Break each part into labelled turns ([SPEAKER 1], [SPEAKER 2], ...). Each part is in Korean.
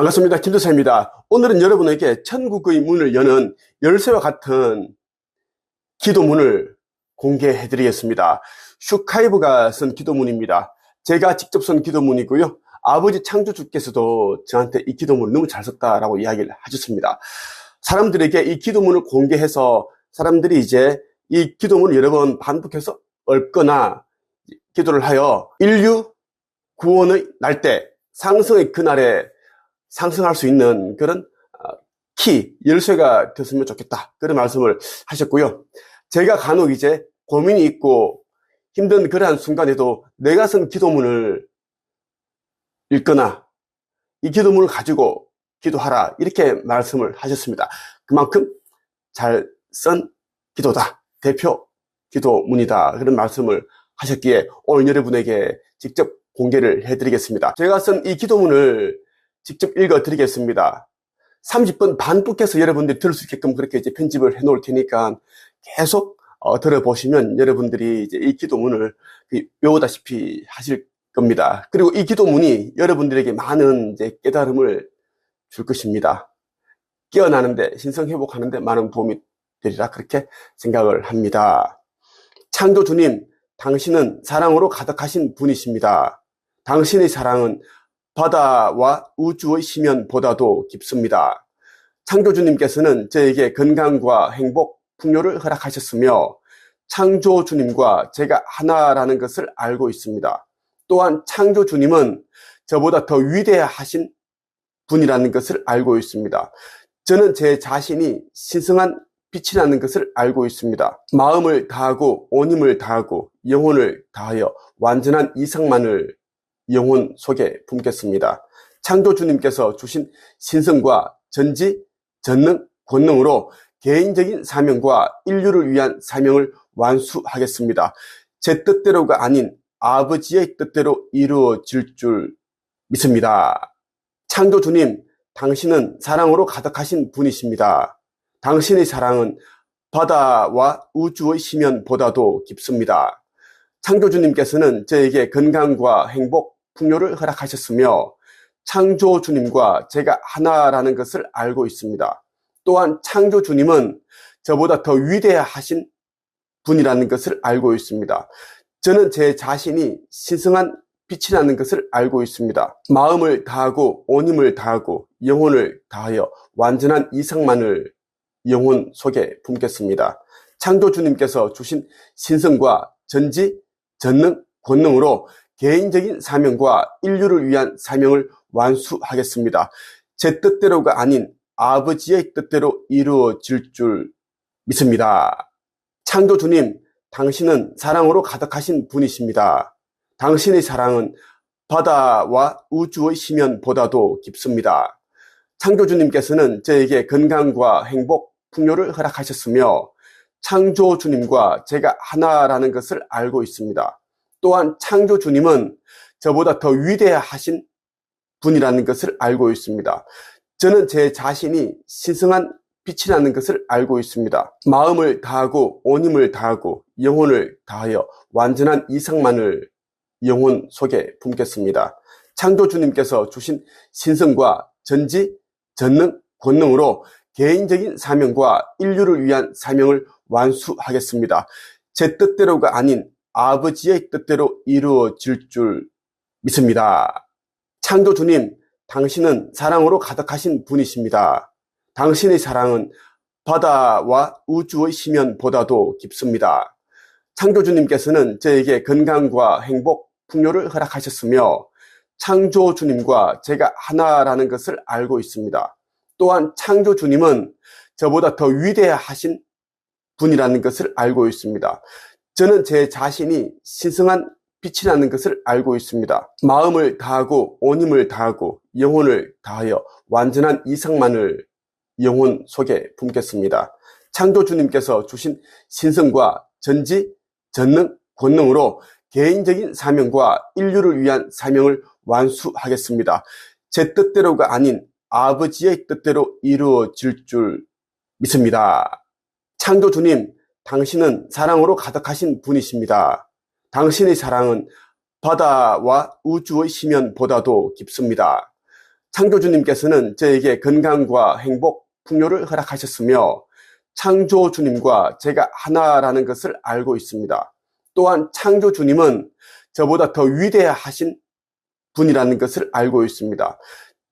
[SPEAKER 1] 반갑습니다. 김도사입니다. 오늘은 여러분에게 천국의 문을 여는 열쇠와 같은 기도문을 공개해 드리겠습니다. 슈카이브가 쓴 기도문입니다. 제가 직접 쓴 기도문이고요. 아버지 창조주께서도 저한테 이 기도문을 너무 잘 썼다라고 이야기를 하셨습니다. 사람들에게 이 기도문을 공개해서 사람들이 이제 이 기도문을 여러 번 반복해서 얽거나 기도를 하여 인류 구원의 날 때 상승의 그날에 상승할 수 있는 그런 어, 키, 열쇠가 됐으면 좋겠다. 그런 말씀을 하셨고요. 제가 간혹 이제 고민이 있고 힘든 그러한 순간에도 내가 쓴 기도문을 읽거나 이 기도문을 가지고 기도하라. 이렇게 말씀을 하셨습니다. 그만큼 잘 쓴 기도다. 대표 기도문이다. 그런 말씀을 하셨기에 오늘 여러분에게 직접 공개를 해드리겠습니다. 제가 쓴 이 기도문을 직접 읽어 드리겠습니다. 30분 반복해서 여러분들이 들을 수 있게끔 그렇게 이제 편집을 해 놓을 테니까 계속 어, 들어보시면 여러분들이 이제 이 기도문을 그 외우다시피 하실 겁니다. 그리고 이 기도문이 여러분들에게 많은 이제 깨달음을 줄 것입니다. 깨어나는데, 신성회복하는데 많은 도움이 되리라 그렇게 생각을 합니다. 창조 주님, 당신은 사랑으로 가득하신 분이십니다. 당신의 사랑은 바다와 우주의 심연보다도 깊습니다. 창조주님께서는 저에게 건강과 행복, 풍요를 허락하셨으며 창조주님과 제가 하나라는 것을 알고 있습니다. 또한 창조주님은 저보다 더 위대하신 분이라는 것을 알고 있습니다. 저는 제 자신이 신성한 빛이라는 것을 알고 있습니다. 마음을 다하고 온 힘을 다하고 영혼을 다하여 완전한 이상만을 영혼 속에 품겠습니다. 창조주님께서 주신 신성과 전지, 전능, 권능으로 개인적인 사명과 인류를 위한 사명을 완수하겠습니다. 제 뜻대로가 아닌 아버지의 뜻대로 이루어질 줄 믿습니다. 창조주님, 당신은 사랑으로 가득하신 분이십니다. 당신의 사랑은 바다와 우주의 심연보다도 깊습니다. 창조주님께서는 저에게 건강과 행복, 풍요를 허락하셨으며 창조주님과 제가 하나라는 것을 알고 있습니다. 또한 창조주님은 저보다 더 위대하신 분이라는 것을 알고 있습니다. 저는 제 자신이 신성한 빛이라는 것을 알고 있습니다. 마음을 다하고 온 힘을 다하고 영혼을 다하여 완전한 이상만을 영혼 속에 품겠습니다. 창조주님께서 주신 신성과 전지, 전능, 권능으로 개인적인 사명과 인류를 위한 사명을 완수하겠습니다. 제 뜻대로가 아닌 아버지의 뜻대로 이루어질 줄 믿습니다. 창조 주님, 당신은 사랑으로 가득하신 분이십니다. 당신의 사랑은 바다와 우주의 심연보다도 깊습니다. 창조주님께서는 저에게 건강과 행복, 풍요를 허락하셨으며 창조주님과 제가 하나라는 것을 알고 있습니다. 또한 창조 주님은 저보다 더 위대하신 분이라는 것을 알고 있습니다. 저는 제 자신이 신성한 빛이라는 것을 알고 있습니다. 마음을 다하고 온 힘을 다하고 영혼을 다하여 완전한 이상만을 영혼 속에 품겠습니다. 창조 주님께서 주신 신성과 전지, 전능, 권능으로 개인적인 사명과 인류를 위한 사명을 완수하겠습니다. 제 뜻대로가 아닌 아버지의 뜻대로 이루어질 줄 믿습니다. 창조 주님, 당신은 사랑으로 가득하신 분이십니다. 당신의 사랑은 바다와 우주의 심연보다도 깊습니다. 창조 주님께서는 저에게 건강과 행복, 풍요를 허락하셨으며 창조 주님과 제가 하나라는 것을 알고 있습니다. 또한 창조 주님은 저보다 더 위대하신 분이라는 것을 알고 있습니다. 저는 제 자신이 신성한 빛이라는 것을 알고 있습니다. 마음을 다하고 온 힘을 다하고 영혼을 다하여 완전한 이상만을 영혼 속에 품겠습니다. 창조 주님께서 주신 신성과 전지, 전능, 권능으로 개인적인 사명과 인류를 위한 사명을 완수하겠습니다. 제 뜻대로가 아닌 아버지의 뜻대로 이루어질 줄 믿습니다. 창조 주님, 당신은 사랑으로 가득하신 분이십니다. 당신의 사랑은 바다와 우주의 심연보다도 깊습니다. 창조주님께서는 저에게 건강과 행복, 풍요를 허락하셨으며 창조주님과 제가 하나라는 것을 알고 있습니다. 또한 창조주님은 저보다 더 위대하신 분이라는 것을 알고 있습니다.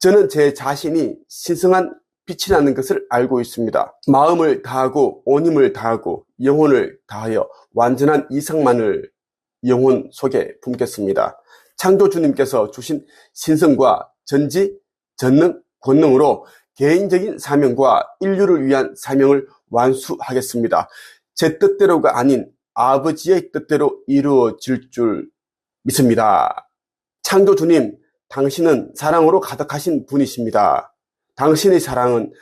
[SPEAKER 1] 저는 제 자신이 신성한 빛이라는 것을 알고 있습니다. 마음을 다하고 온 힘을 다하고 영혼을 다하여 완전한 이상만을 영혼 속에 품겠습니다. 창조주님께서 주신 신성과 전지, 전능, 권능으로 개인적인 사명과 인류를 위한 사명을 완수하겠습니다. 제 뜻대로가 아닌 아버지의 뜻대로 이루어질 줄 믿습니다. 창조주님, 당신은 사랑으로 가득하신 분이십니다. 당신의 사랑은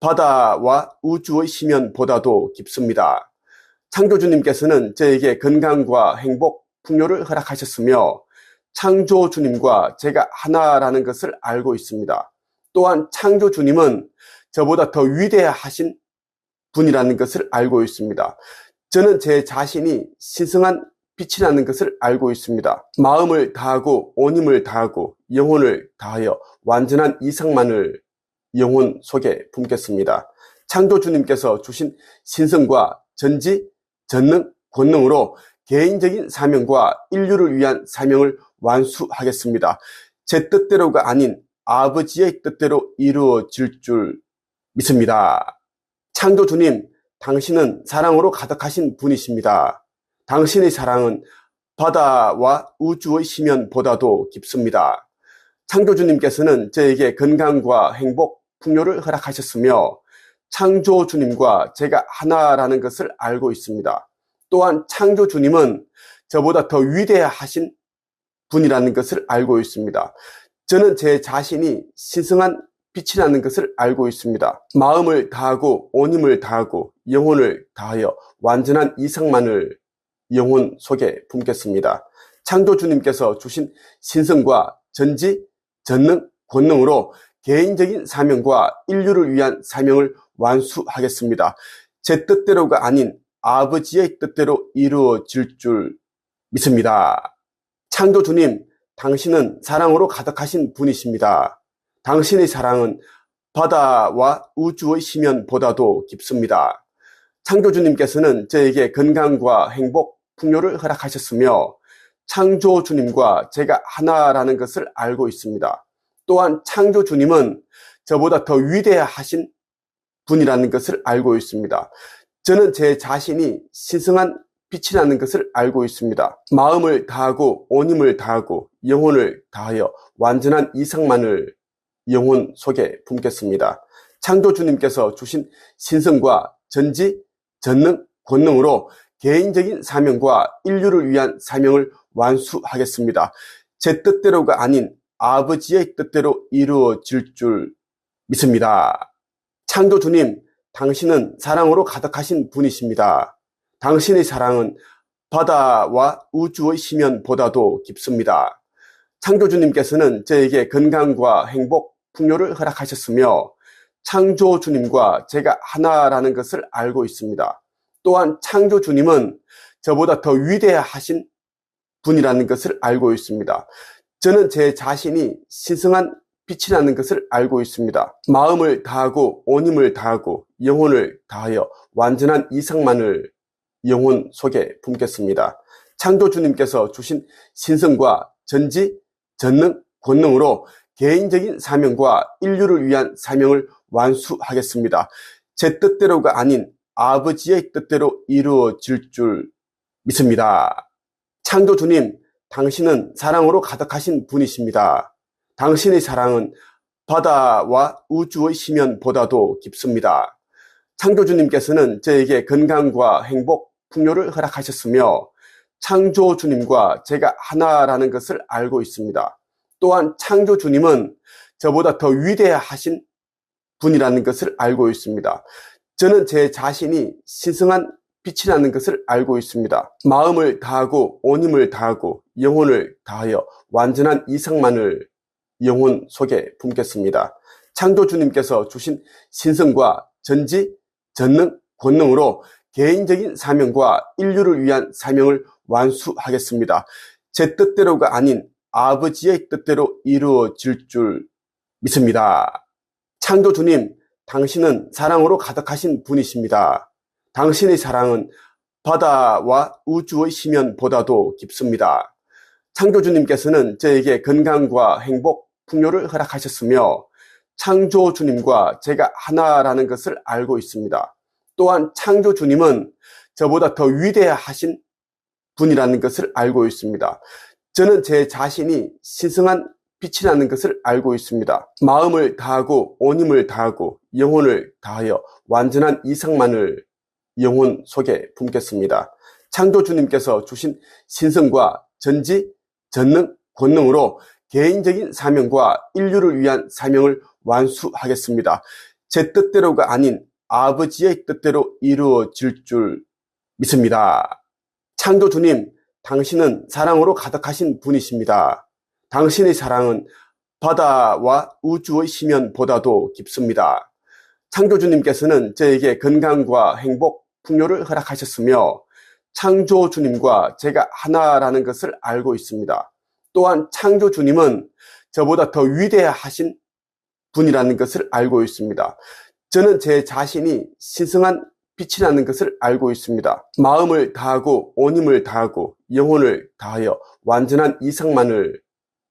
[SPEAKER 1] 바다와 우주의 심연보다도 깊습니다. 창조주님께서는 저에게 건강과 행복, 풍요를 허락하셨으며 창조주님과 제가 하나라는 것을 알고 있습니다. 또한 창조주님은 저보다 더 위대하신 분이라는 것을 알고 있습니다. 저는 제 자신이 신성한 빛이라는 것을 알고 있습니다. 마음을 다하고 온 힘을 다하고 영혼을 다하여 완전한 이상만을 영혼 속에 품겠습니다. 창조주님께서 주신 신성과 전지, 전능, 권능으로 개인적인 사명과 인류를 위한 사명을 완수하겠습니다. 제 뜻대로가 아닌 아버지의 뜻대로 이루어질 줄 믿습니다. 창조주님, 당신은 사랑으로 가득하신 분이십니다. 당신의 사랑은 바다와 우주의 심연보다도 깊습니다. 창조주님께서는 저에게 건강과 행복, 풍요를 허락하셨으며 창조 주님과 제가 하나라는 것을 알고 있습니다. 또한 창조 주님은 저보다 더 위대하신 분이라는 것을 알고 있습니다. 저는 제 자신이 신성한 빛이라는 것을 알고 있습니다. 마음을 다하고 온 힘을 다하고 영혼을 다하여 완전한 이상만을 영혼 속에 품겠습니다. 창조 주님께서 주신 신성과 전지, 전능, 권능으로 개인적인 사명과 인류를 위한 사명을 완수하겠습니다. 제 뜻대로가 아닌 아버지의 뜻대로 이루어질 줄 믿습니다. 창조주님, 당신은 사랑으로 가득하신 분이십니다. 당신의 사랑은 바다와 우주의 심연보다도 깊습니다. 창조주님께서는 저에게 건강과 행복, 풍요를 허락하셨으며 창조주님과 제가 하나라는 것을 알고 있습니다. 또한 창조 주님은 저보다 더 위대하신 분이라는 것을 알고 있습니다. 저는 제 자신이 신성한 빛이라는 것을 알고 있습니다. 마음을 다하고 온 힘을 다하고 영혼을 다하여 완전한 이상만을 영혼 속에 품겠습니다. 창조 주님께서 주신 신성과 전지, 전능, 권능으로 개인적인 사명과 인류를 위한 사명을 완수하겠습니다. 제 뜻대로가 아닌 아버지의 뜻대로 이루어질 줄 믿습니다. 창조 주님, 당신은 사랑으로 가득하신 분이십니다. 당신의 사랑은 바다와 우주의 심연보다도 깊습니다. 창조 주님께서는 저에게 건강과 행복, 풍요를 허락하셨으며 창조 주님과 제가 하나라는 것을 알고 있습니다. 또한 창조 주님은 저보다 더 위대하신 분이라는 것을 알고 있습니다. 저는 제 자신이 신성한 빛이라는 것을 알고 있습니다. 마음을 다하고 온 힘을 다하고 영혼을 다하여 완전한 이상만을 영혼 속에 품겠습니다. 창조 주님께서 주신 신성과 전지, 전능, 권능으로 개인적인 사명과 인류를 위한 사명을 완수하겠습니다. 제 뜻대로가 아닌 아버지의 뜻대로 이루어질 줄 믿습니다. 창조 주님, 당신은 사랑으로 가득하신 분이십니다. 당신의 사랑은 바다와 우주의 심연보다도 깊습니다. 창조주님께서는 저에게 건강과 행복, 풍요를 허락하셨으며 창조주님과 제가 하나라는 것을 알고 있습니다. 또한 창조주님은 저보다 더 위대하신 분이라는 것을 알고 있습니다. 저는 제 자신이 신성한 빛이라는 것을 알고 있습니다. 마음을 다하고 온 힘을 다하고 영혼을 다하여 완전한 이상만을 영혼 속에 품겠습니다. 창조 주님께서 주신 신성과 전지, 전능, 권능으로 개인적인 사명과 인류를 위한 사명을 완수하겠습니다. 제 뜻대로가 아닌 아버지의 뜻대로 이루어질 줄 믿습니다. 창조 주님, 당신은 사랑으로 가득하신 분이십니다. 당신의 사랑은 바다와 우주의 심연보다도 깊습니다. 창조주님께서는 저에게 건강과 행복, 풍요를 허락하셨으며 창조주님과 제가 하나라는 것을 알고 있습니다. 또한 창조주님은 저보다 더 위대하신 분이라는 것을 알고 있습니다. 저는 제 자신이 신성한 빛이라는 것을 알고 있습니다. 마음을 다하고 온 힘을 다하고 영혼을 다하여 완전한 이상만을 영혼 속에 품겠습니다. 창조주님께서 주신 신성과 전지, 전능, 권능으로 개인적인 사명과 인류를 위한 사명을 완수하겠습니다. 제 뜻대로가 아닌 아버지의 뜻대로 이루어질 줄 믿습니다. 창조주님, 당신은 사랑으로 가득하신 분이십니다. 당신의 사랑은 바다와 우주의 심연보다도 깊습니다. 창조주님께서는 저에게 건강과 행복, 풍요를 허락하셨으며 창조 주님과 제가 하나라는 것을 알고 있습니다. 또한 창조 주님은 저보다 더 위대하신 분이라는 것을 알고 있습니다. 저는 제 자신이 신성한 빛이라는 것을 알고 있습니다. 마음을 다하고 온 힘을 다하고 영혼을 다하여 완전한 이상만을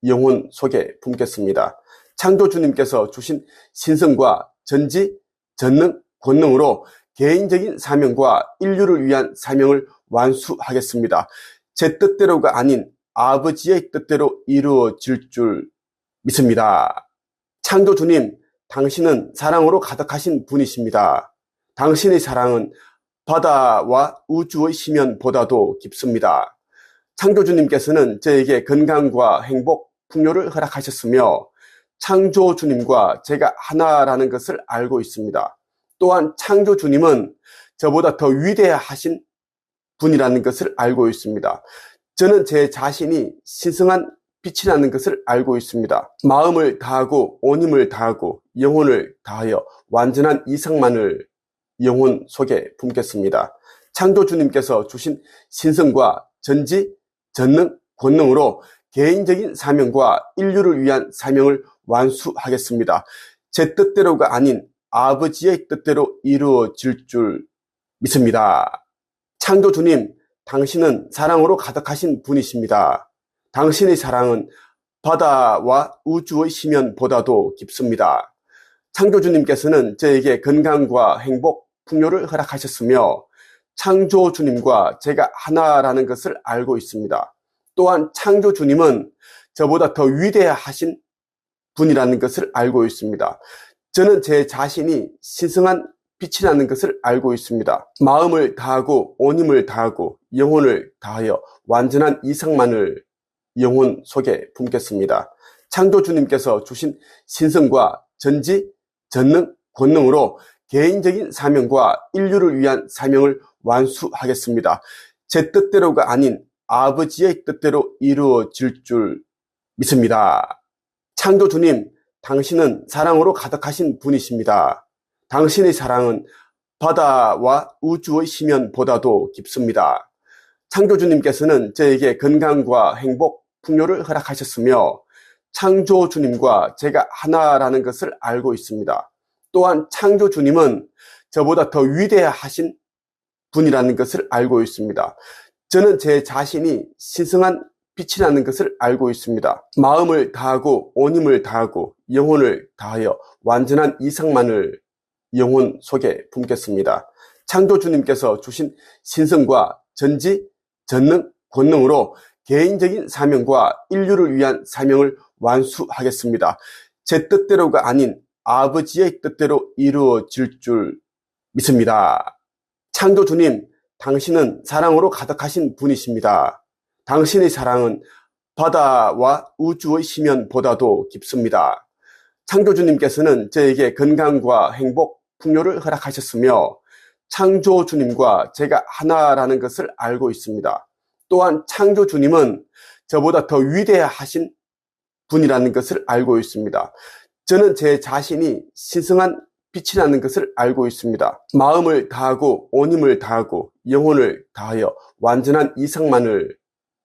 [SPEAKER 1] 영혼 속에 품겠습니다. 창조 주님께서 주신 신성과 전지, 전능, 권능으로 개인적인 사명과 인류를 위한 사명을 완수하겠습니다. 제 뜻대로가 아닌 아버지의 뜻대로 이루어질 줄 믿습니다. 창조 주님, 당신은 사랑으로 가득하신 분이십니다. 당신의 사랑은 바다와 우주의 심연보다도 깊습니다. 창조 주님께서는 저에게 건강과 행복, 풍요를 허락하셨으며 창조 주님과 제가 하나라는 것을 알고 있습니다. 또한 창조 주님은 저보다 더 위대하신 분이라는 것을 알고 있습니다. 저는 제 자신이 신성한 빛이라는 것을 알고 있습니다. 마음을 다하고 온 힘을 다하고 영혼을 다하여 완전한 이상만을 영혼 속에 품겠습니다. 창조 주님께서 주신 신성과 전지, 전능, 권능으로 개인적인 사명과 인류를 위한 사명을 완수하겠습니다. 제 뜻대로가 아닌 아버지의 뜻대로 이루어질 줄 믿습니다. 창조 주님, 당신은 사랑으로 가득하신 분이십니다. 당신의 사랑은 바다와 우주의 심연보다도 깊습니다. 창조주님께서는 저에게 건강과 행복, 풍요를 허락하셨으며 창조주님과 제가 하나라는 것을 알고 있습니다. 또한 창조주님은 저보다 더 위대하신 분이라는 것을 알고 있습니다. 저는 제 자신이 신성한 빛이라는 것을 알고 있습니다. 마음을 다하고 온 힘을 다하고 영혼을 다하여 완전한 이상만을 영혼 속에 품겠습니다. 창조주님께서 주신 신성과 전지, 전능, 권능으로 개인적인 사명과 인류를 위한 사명을 완수하겠습니다. 제 뜻대로가 아닌 아버지의 뜻대로 이루어질 줄 믿습니다. 창조주님, 당신은 사랑으로 가득하신 분이십니다. 당신의 사랑은 바다와 우주의 심연보다도 깊습니다. 창조주님께서는 저에게 건강과 행복, 풍요를 허락하셨으며 창조주님과 제가 하나라는 것을 알고 있습니다. 또한 창조주님은 저보다 더 위대하신 분이라는 것을 알고 있습니다. 저는 제 자신이 신성한 빛이라는 것을 알고 있습니다. 마음을 다하고 온 힘을 다하고 영혼을 다하여 완전한 이상만을 영혼 속에 품겠습니다. 창조 주님께서 주신 신성과 전지, 전능, 권능으로 개인적인 사명과 인류를 위한 사명을 완수하겠습니다. 제 뜻대로가 아닌 아버지의 뜻대로 이루어질 줄 믿습니다. 창조 주님, 당신은 사랑으로 가득하신 분이십니다. 당신의 사랑은 바다와 우주의 심연보다도 깊습니다. 창조주님께서는 저에게 건강과 행복, 풍요를 허락하셨으며 창조주님과 제가 하나라는 것을 알고 있습니다. 또한 창조주님은 저보다 더 위대하신 분이라는 것을 알고 있습니다. 저는 제 자신이 신성한 빛이라는 것을 알고 있습니다. 마음을 다하고 온 힘을 다하고 영혼을 다하여 완전한 이상만을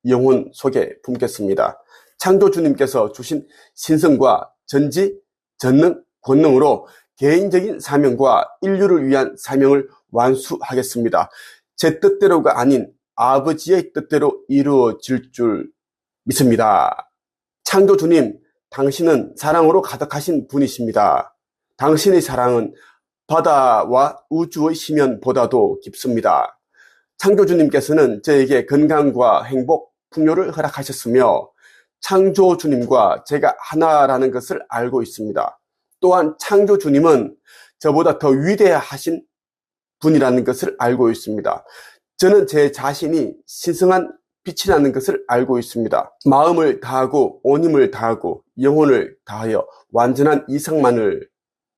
[SPEAKER 1] 영혼 속에 품겠습니다. 창조주님께서 주신 신성과 전지, 전능, 권능으로 개인적인 사명과 인류를 위한 사명을 완수하겠습니다. 제 뜻대로가 아닌 아버지의 뜻대로 이루어질 줄 믿습니다. 창조주님, 당신은 사랑으로 가득하신 분이십니다. 당신의 사랑은 바다와 우주의 심연보다도 깊습니다. 창조주님께서는 저에게 건강과 행복, 풍요를 허락하셨으며 창조 주님과 제가 하나라는 것을 알고 있습니다. 또한 창조 주님은 저보다 더 위대하신 분이라는 것을 알고 있습니다. 저는 제 자신이 신성한 빛이라는 것을 알고 있습니다. 마음을 다하고 온 힘을 다하고 영혼을 다하여 완전한 이상만을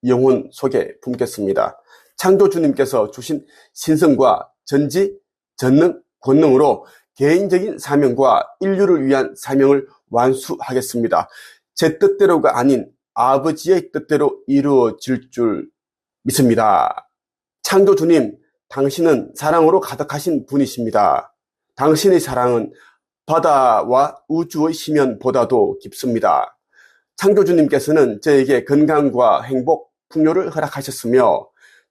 [SPEAKER 1] 영혼 속에 품겠습니다. 창조 주님께서 주신 신성과 전지, 전능, 권능으로 개인적인 사명과 인류를 위한 사명을 완수하겠습니다. 제 뜻대로가 아닌 아버지의 뜻대로 이루어질 줄 믿습니다. 창조주님, 당신은 사랑으로 가득하신 분이십니다. 당신의 사랑은 바다와 우주의 심연보다도 깊습니다. 창조주님께서는 저에게 건강과 행복, 풍요를 허락하셨으며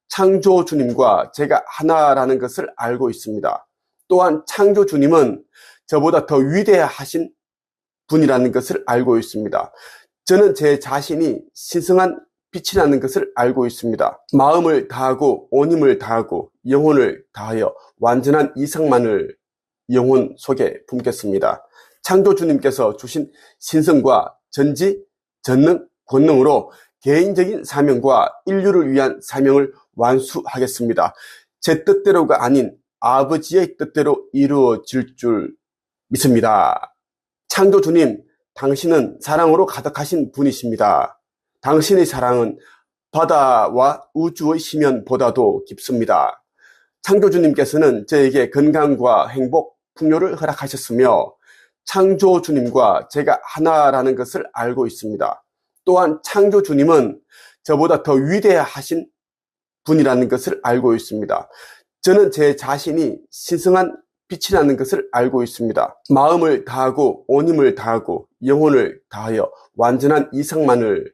[SPEAKER 1] 창조주님과 제가 하나라는 것을 알고 있습니다. 또한 창조 주님은 저보다 더 위대하신 분이라는 것을 알고 있습니다. 저는 제 자신이 신성한 빛이라는 것을 알고 있습니다. 마음을 다하고 온 힘을 다하고 영혼을 다하여 완전한 이상만을 영혼 속에 품겠습니다. 창조 주님께서 주신 신성과 전지, 전능, 권능으로 개인적인 사명과 인류를 위한 사명을 완수하겠습니다. 제 뜻대로가 아닌 아버지의 뜻대로 이루어질 줄 믿습니다. 창조 주님, 당신은 사랑으로 가득하신 분이십니다. 당신의 사랑은 바다와 우주의 심연보다도 깊습니다. 창조 주님께서는 저에게 건강과 행복, 풍요를 허락하셨으며 창조 주님과 제가 하나라는 것을 알고 있습니다. 또한 창조 주님은 저보다 더 위대하신 분이라는 것을 알고 있습니다. 저는 제 자신이 신성한 빛이라는 것을 알고 있습니다. 마음을 다하고 온 힘을 다하고 영혼을 다하여 완전한 이상만을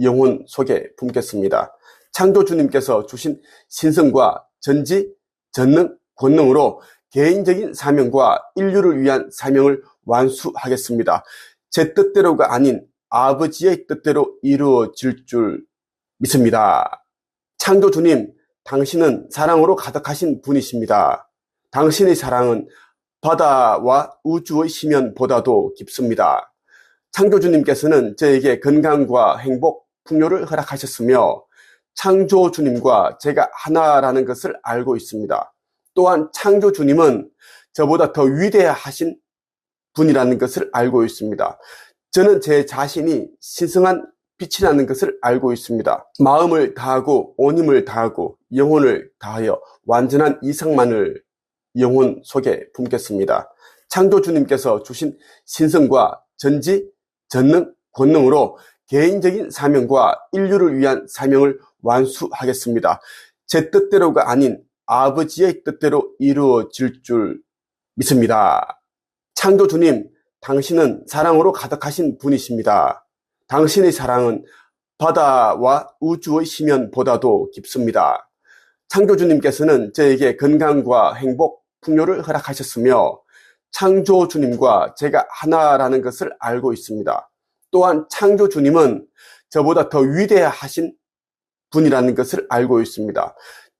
[SPEAKER 1] 영혼 속에 품겠습니다. 창조 주님께서 주신 신성과 전지, 전능, 권능으로 개인적인 사명과 인류를 위한 사명을 완수하겠습니다. 제 뜻대로가 아닌 아버지의 뜻대로 이루어질 줄 믿습니다. 창조 주님, 당신은 사랑으로 가득하신 분이십니다. 당신의 사랑은 바다와 우주의 심연보다도 깊습니다. 창조주님께서는 저에게 건강과 행복, 풍요를 허락하셨으며 창조주님과 제가 하나라는 것을 알고 있습니다. 또한 창조주님은 저보다 더 위대하신 분이라는 것을 알고 있습니다. 저는 제 자신이 신성한 빛이라는 것을 알고 있습니다. 마음을 다하고 온 힘을 다하고 영혼을 다하여 완전한 이상만을 영혼 속에 품겠습니다. 창조주님께서 주신 신성과 전지, 전능, 권능으로 개인적인 사명과 인류를 위한 사명을 완수하겠습니다. 제 뜻대로가 아닌 아버지의 뜻대로 이루어질 줄 믿습니다. 창조주님, 당신은 사랑으로 가득하신 분이십니다. 당신의 사랑은 바다와 우주의 심연보다도 깊습니다. 창조주님께서는 저에게 건강과 행복, 풍요를 허락하셨으며 창조주님과 제가 하나라는 것을 알고 있습니다. 또한 창조주님은 저보다 더 위대하신 분이라는 것을 알고 있습니다.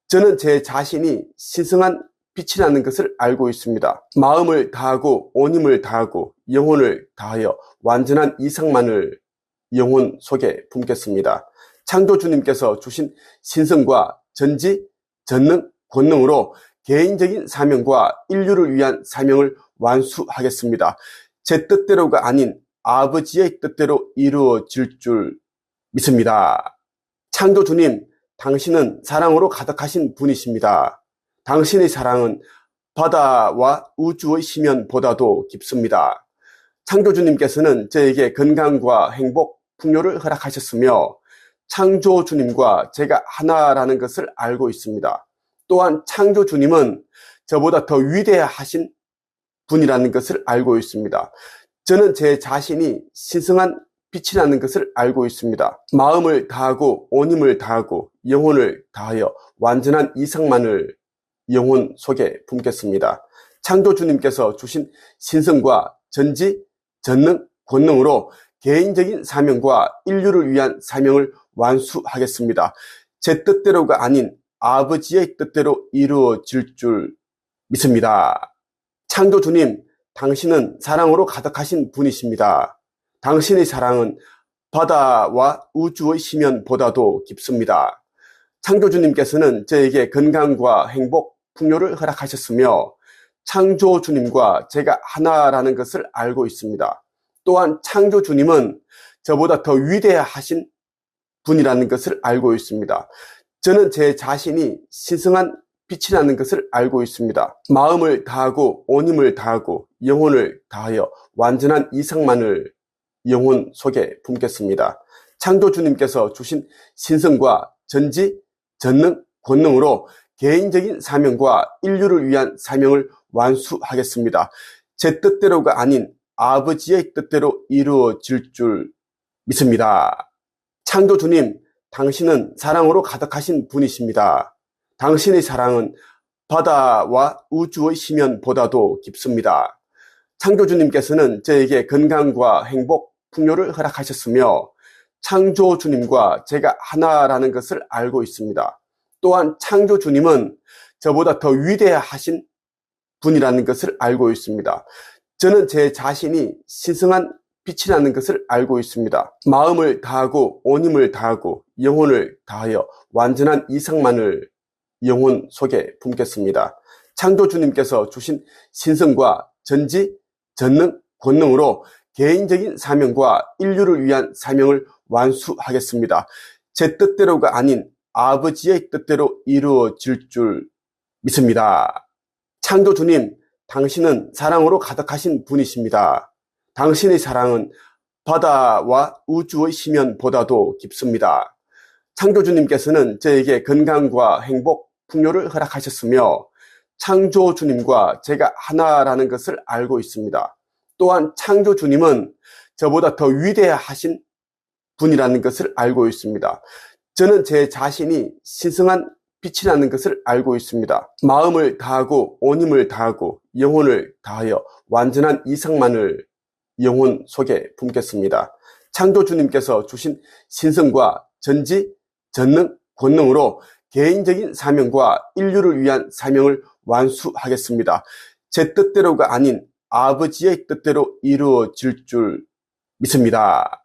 [SPEAKER 1] 저는 제 자신이 신성한 빛이라는 것을 알고 있습니다. 마음을 다하고 온 힘을 다하고 영혼을 다하여 완전한 이상만을 영혼 속에 품겠습니다. 창조주님께서 주신 신성과 전지, 전능, 권능으로 개인적인 사명과 인류를 위한 사명을 완수하겠습니다. 제 뜻대로가 아닌 아버지의 뜻대로 이루어질 줄 믿습니다. 창조주님, 당신은 사랑으로 가득하신 분이십니다. 당신의 사랑은 바다와 우주의 심연보다도 깊습니다. 창조주님께서는 저에게 건강과 행복, 풍요를 허락하셨으며 창조 주님과 제가 하나라는 것을 알고 있습니다. 또한 창조 주님은 저보다 더 위대하신 분이라는 것을 알고 있습니다. 저는 제 자신이 신성한 빛이 나는 것을 알고 있습니다. 마음을 다하고 온 힘을 다하고 영혼을 다하여 완전한 이상만을 영혼 속에 품겠습니다. 창조 주님께서 주신 신성과 전지, 전능, 권능으로 개인적인 사명과 인류를 위한 사명을 완수하겠습니다. 제 뜻대로가 아닌 아버지의 뜻대로 이루어질 줄 믿습니다. 창조주님, 당신은 사랑으로 가득하신 분이십니다. 당신의 사랑은 바다와 우주의 심연보다도 깊습니다. 창조주님께서는 저에게 건강과 행복, 풍요를 허락하셨으며 창조주님과 제가 하나라는 것을 알고 있습니다. 또한 창조 주님은 저보다 더 위대하신 분이라는 것을 알고 있습니다. 저는 제 자신이 신성한 빛이 나는 것을 알고 있습니다. 마음을 다하고 온 힘을 다하고 영혼을 다하여 완전한 이상만을 영혼 속에 품겠습니다. 창조 주님께서 주신 신성과 전지, 전능, 권능으로 개인적인 사명과 인류를 위한 사명을 완수하겠습니다. 제 뜻대로가 아닌 아버지의 뜻대로 이루어질 줄 믿습니다. 창조 주님, 당신은 사랑으로 가득하신 분이십니다. 당신의 사랑은 바다와 우주의 심연보다도 깊습니다. 창조 주님께서는 저에게 건강과 행복, 풍요를 허락하셨으며 창조 주님과 제가 하나라는 것을 알고 있습니다. 또한 창조 주님은 저보다 더 위대하신 분이라는 것을 알고 있습니다. 저는 제 자신이 신성한 빛이 나는 것을 알고 있습니다. 마음을 다하고 온 힘을 다하고 영혼을 다하여 완전한 이상만을 영혼 속에 품겠습니다. 창조 주님께서 주신 신성과 전지, 전능, 권능으로 개인적인 사명과 인류를 위한 사명을 완수하겠습니다. 제 뜻대로가 아닌 아버지의 뜻대로 이루어질 줄 믿습니다. 창조 주님, 당신은 사랑으로 가득하신 분이십니다. 당신의 사랑은 바다와 우주의 심연보다도 깊습니다. 창조주님께서는 저에게 건강과 행복, 풍요를 허락하셨으며 창조주님과 제가 하나라는 것을 알고 있습니다. 또한 창조주님은 저보다 더 위대하신 분이라는 것을 알고 있습니다. 저는 제 자신이 신성한 빛이 나는 것을 알고 있습니다. 마음을 다하고 온 힘을 다하고 영혼을 다하여 완전한 이상만을 영혼 속에 품겠습니다. 창조 주님께서 주신 신성과 전지, 전능, 권능으로 개인적인 사명과 인류를 위한 사명을 완수하겠습니다. 제 뜻대로가 아닌 아버지의 뜻대로 이루어질 줄 믿습니다.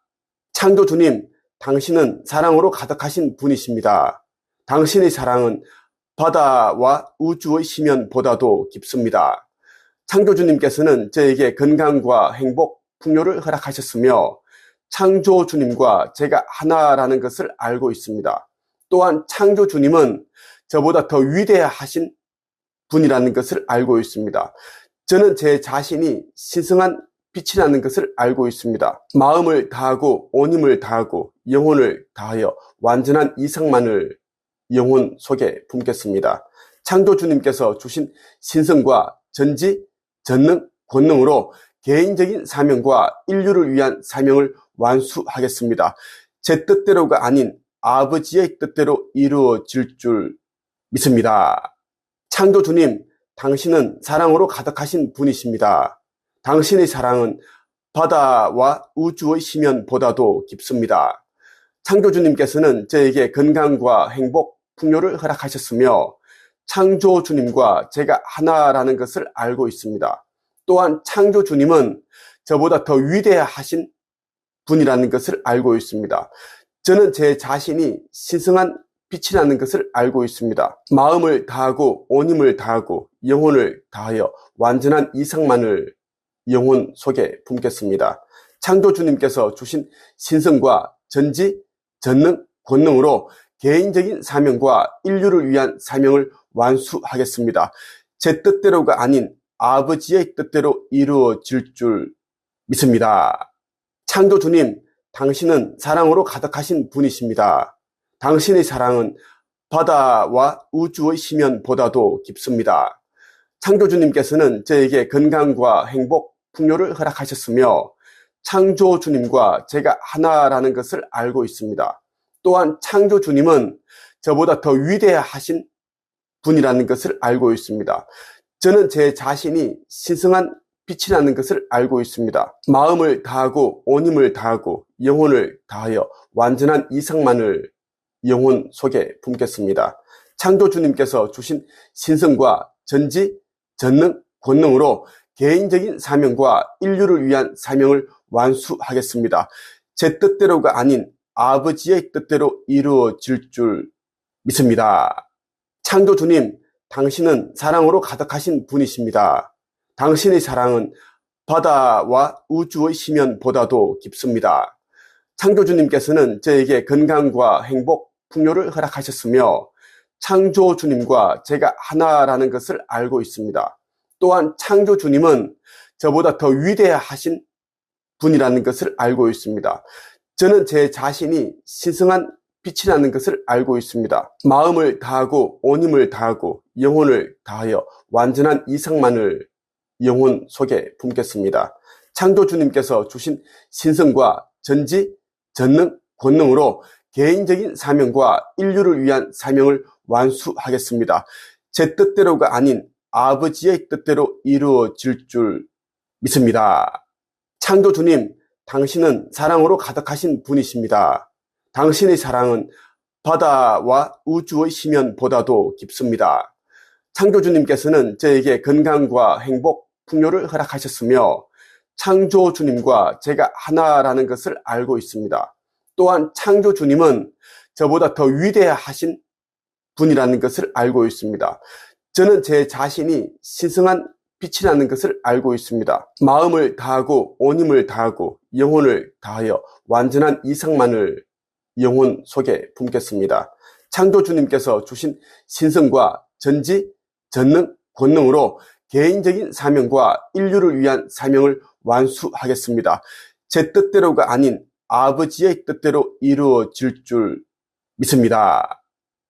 [SPEAKER 1] 창조 주님, 당신은 사랑으로 가득하신 분이십니다. 당신의 사랑은 바다와 우주의 심연보다도 깊습니다. 창조주님께서는 저에게 건강과 행복, 풍요를 허락하셨으며 창조주님과 제가 하나라는 것을 알고 있습니다. 또한 창조주님은 저보다 더 위대하신 분이라는 것을 알고 있습니다. 저는 제 자신이 신성한 빛이 나는 것을 알고 있습니다. 마음을 다하고 온 힘을 다하고 영혼을 다하여 완전한 이상만을 영혼 속에 품겠습니다. 창조주님께서 주신 신성과 전지, 전능, 권능으로 개인적인 사명과 인류를 위한 사명을 완수하겠습니다. 제 뜻대로가 아닌 아버지의 뜻대로 이루어질 줄 믿습니다. 창조주님, 당신은 사랑으로 가득하신 분이십니다. 당신의 사랑은 바다와 우주의 심연보다도 깊습니다. 창조주님께서는 저에게 건강과 행복, 풍요를 허락하셨으며 창조 주님과 제가 하나라는 것을 알고 있습니다. 또한 창조 주님은 저보다 더 위대하신 분이라는 것을 알고 있습니다. 저는 제 자신이 신성한 빛이 나는 것을 알고 있습니다. 마음을 다하고 온 힘을 다하고 영혼을 다하여 완전한 이상만을 영혼 속에 품겠습니다. 창조 주님께서 주신 신성과 전지, 전능, 권능으로 개인적인 사명과 인류를 위한 사명을 완수하겠습니다. 제 뜻대로가 아닌 아버지의 뜻대로 이루어질 줄 믿습니다. 창조 주님, 당신은 사랑으로 가득하신 분이십니다. 당신의 사랑은 바다와 우주의 심연보다도 깊습니다. 창조 주님께서는 저에게 건강과 행복, 풍요를 허락하셨으며 창조 주님과 제가 하나라는 것을 알고 있습니다. 또한 창조 주님은 저보다 더 위대하신 분이라는 것을 알고 있습니다. 저는 제 자신이 신성한 빛이라는 것을 알고 있습니다. 마음을 다하고 온 힘을 다하고 영혼을 다하여 완전한 이상만을 영혼 속에 품겠습니다. 창조 주님께서 주신 신성과 전지, 전능, 권능으로 개인적인 사명과 인류를 위한 사명을 완수하겠습니다. 제 뜻대로가 아닌 아버지의 뜻대로 이루어질 줄 믿습니다. 창조 주님, 당신은 사랑으로 가득하신 분이십니다. 당신의 사랑은 바다와 우주의 심연보다도 깊습니다. 창조주님께서는 저에게 건강과 행복, 풍요를 허락하셨으며 창조주님과 제가 하나라는 것을 알고 있습니다. 또한 창조주님은 저보다 더 위대하신 분이라는 것을 알고 있습니다. 저는 제 자신이 신성한 빛이라는 것을 알고 있습니다. 마음을 다하고 온 힘을 다하고 영혼을 다하여 완전한 이상만을 영혼 속에 품겠습니다. 창조주님께서 주신 신성과 전지, 전능, 권능으로 개인적인 사명과 인류를 위한 사명을 완수하겠습니다. 제 뜻대로가 아닌 아버지의 뜻대로 이루어질 줄 믿습니다. 창조주님, 당신은 사랑으로 가득하신 분이십니다. 당신의 사랑은 바다와 우주의 심연보다도 깊습니다. 창조주님께서는 저에게 건강과 행복, 풍요를 허락하셨으며 창조주님과 제가 하나라는 것을 알고 있습니다. 또한 창조주님은 저보다 더 위대하신 분이라는 것을 알고 있습니다. 저는 제 자신이 신성한 빛이라는 것을 알고 있습니다. 마음을 다하고 온 힘을 다하고 영혼을 다하여 완전한 이상만을 영혼 속에 품겠습니다. 창조주님께서 주신 신성과 전지, 전능, 권능으로 개인적인 사명과 인류를 위한 사명을 완수하겠습니다. 제 뜻대로가 아닌 아버지의 뜻대로 이루어질 줄 믿습니다.